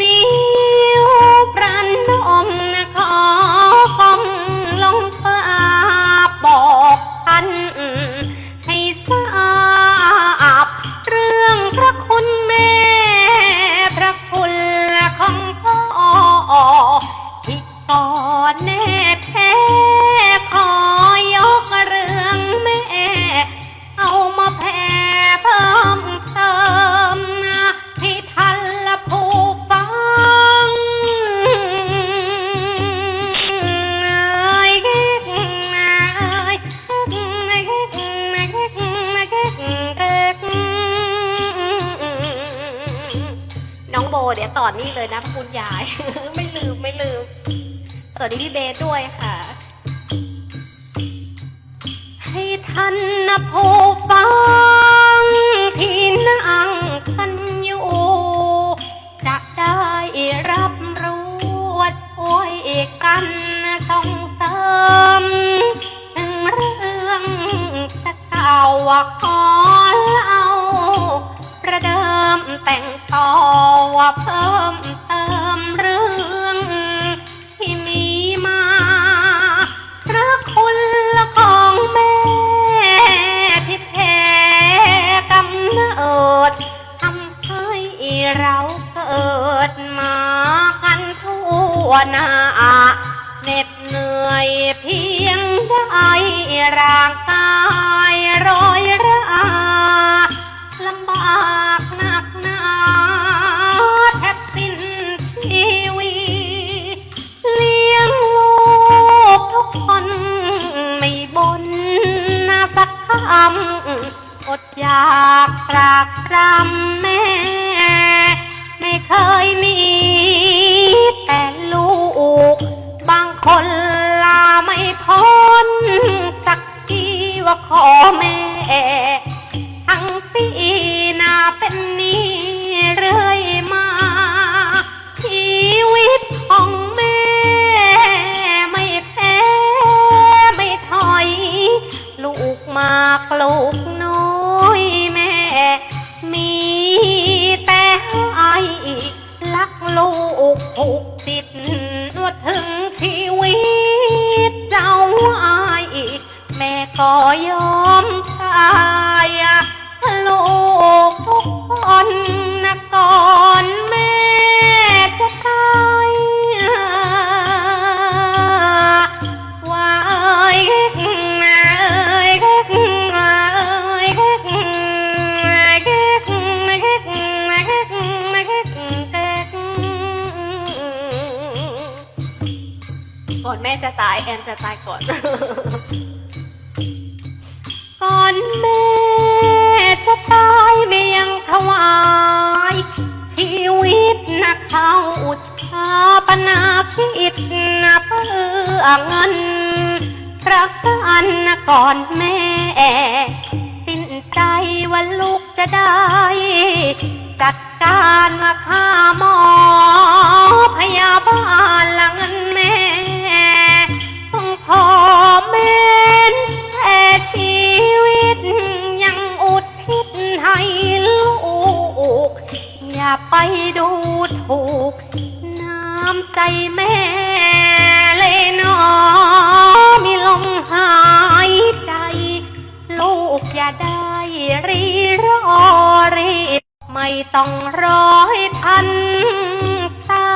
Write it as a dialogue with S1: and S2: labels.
S1: นิ้วปรันนมนะขอก้มลงกราบบอกท่านให้ทราบเรื่องพระคุณแม่ พระคุณของพ่อที่ก่อนแน่ เดี๋ยวต่อนี่เลยนะคุณยาย ไม่ลืมไม่ลืม สวัสดีพี่เบสด้วยค่ะ ให้ท่านนะผู้ฟังที่นั่งกันอยู่ จะได้รับรู้ว่าช่วยกันส่งเสริมถึงเรื่องจะเก่าว่าขอเล่าประเดิ มแต่งต่อว่าเพิ่มเติมเรื่องที่มีมาพระคุณละของแม่ที่แพ้กำเนิดทำให้เราเกิดมากันทั่วหน้าเหน็ดเหนื่อยเพียงได้ำอดอยากปรากรำแม่ ไม่เคยมีากลูกน้อยแม่ มีแต่ไอรักลูกผูกจิตว่าถึงชีวิตเจ้าไอแม่ก็ยอมตาย ก่อนแม่จะตายแอนจะตายก่อน ก่อนแม่จะตายไม่ยังถวาย ชีวิตนะเขาชาปนาคิดนะเพื่อเงินระกันนะก่อนแม่ สิ้นใจว่าลูกจะได้ จัดการมาค่าหมอ ไปดูถูก น้ำใจแม่เลยนอมีลงหายใจ ลูกอย่าได้รีรอรี ไม่ต้องรอให้ทันตา